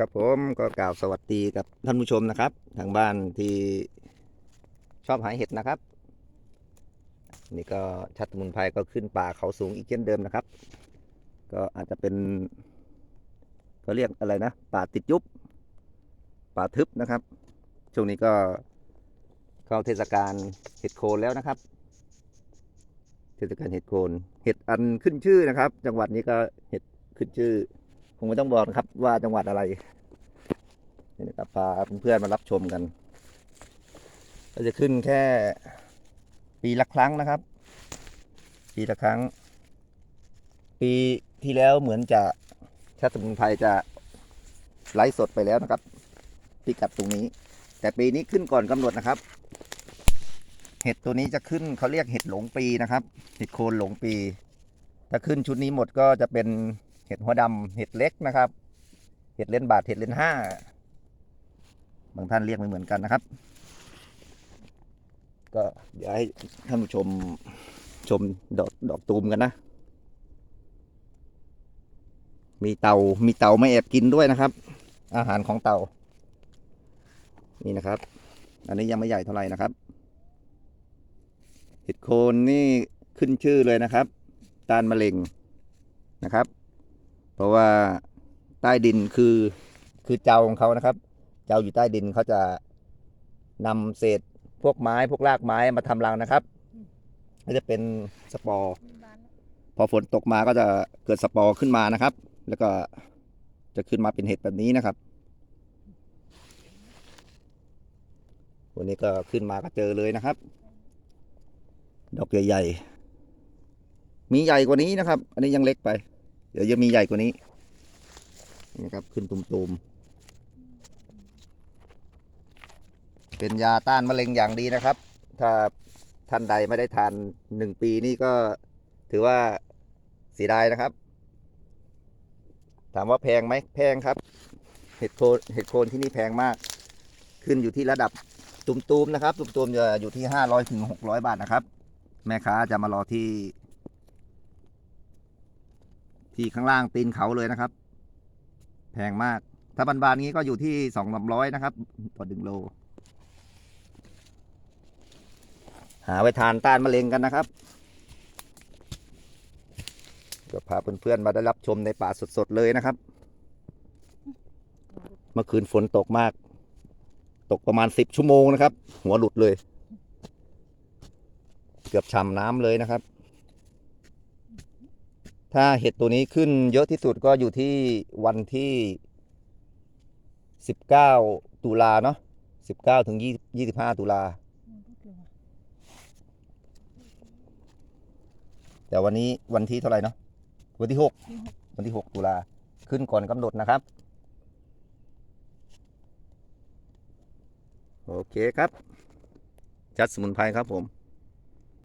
ครับผมก็กล่าวสวัสดีกับท่านผู้ชมนะครับ ทางบ้านที่ชอบหาเห็ดนะครับ นี่ก็ชัดมุนไพรก็ขึ้นป่าเขาสูงอีกเช่นเดิมนะครับ ก็อาจจะเป็นเขาเรียกอะไรนะ ป่าติดยุบป่าทึบนะครับ ช่วงนี้ก็เข้าเทศกาลเห็ดโคนแล้วนะครับ เทศกาลเห็ดโคน เห็ดอันขึ้นชื่อนะครับ จังหวัดนี้ก็เห็ดขึ้นชื่อ คงไม่ต้องบอกนะครับว่าจังหวัดอะไรนี่นะครับพาเพื่อนๆมารับชมกันก็จะขึ้นแค่ปีละครั้งนะครับ ปีละครั้ง ปีที่แล้วเหมือนจะชาติสมุนไพรจะไลฟ์สดไปแล้วนะครับพิกัดตรงนี้ แต่ปีนี้ขึ้นก่อนกำหนดนะครับ เห็ดตัวนี้จะขึ้นเขาเรียกเห็ดหลงปีนะครับ เห็ดโคนหลงปี ถ้าขึ้นชุดนี้หมดก็จะเป็น เห็ดหัวดำเห็ดเล็กนะครับ เห็ดเลนบาทเห็ดเลนห้าบางท่านเรียกไม่เหมือนกันนะครับ ก็เดี๋ยวให้ท่านผู้ชมชมดอกดอกตูมกันนะ มีเตามีเตาไม่แอบกินด้วยนะครับ อาหารของเตานี่นะครับ อันนี้ยังไม่ใหญ่เท่าไหร่นะครับ เห็ดโคนนี่ขึ้นชื่อเลยนะครับ ตานมะเร็งนะครับ เพราะว่าใต้ดินคือคือเจ้าของเขานะครับ เจ้าอยู่ใต้ดินเขาจะนำเศษพวกไม้พวกรากไม้มาทำรังนะครับก็จะเป็นสปอร์พอฝนตกมาก็จะเกิดสปอร์ขึ้นมานะครับ แล้วก็จะขึ้นมาเป็นเห็ดแบบนี้นะครับ วันนี้ก็ขึ้นมาก็เจอเลยนะครับ ดอกใหญ่ๆ มีใหญ่กว่านี้นะครับ อันนี้ยังเล็กไป เดี๋ยวจะมีใหญ่กว่านี้นี่นะครับขึ้นตุ่มๆ เป็นยาต้านมะเร็งอย่างดีนะครับ ถ้าท่านใดไม่ได้ทานหนึ่งปีนี่ก็ถือว่าเสียดายนะครับ ถามว่าแพงไหมแพงครับ เห็ดโคนเห็ดโคนที่นี่แพงมาก ขึ้นอยู่ที่ระดับตุ่มๆนะครับ ตุ่มๆจะอยู่ที่ห้าร้อยถึงหกร้อยบาทนะครับ แม่ค้าจะมารอที่ ที่ข้างล่างตีนเขาเลยนะครับ แพงมาก ถ้าบานๆนี้ก็อยู่ที่สองสามร้อยนะครับ ต่อหนึ่งโล หาไว้ทานต้านมะเร็งกันนะครับก็พาเพื่อนๆมาได้รับชมในป่าสดๆเลยนะครับ เมื่อคืนฝนตกมาก ตกประมาณสิบชั่วโมงนะครับ หัวหลุดเลย เกือบฉ่ำน้ำเลยนะครับ ถ้าเห็ดตัวนี้ขึ้นเยอะที่สุดก็อยู่ที่วันที่สิบเก้าตุลาเนาะสิบเก้าถึงยี่ยี่สิบห้าตุลา แต่วันนี้วันที่เท่าไหร่เนาะ วันที่หกวันที่หกตุลา ขึ้นก่อนกำหนดนะครับ โอเคครับ จัดสมุนไพรครับผม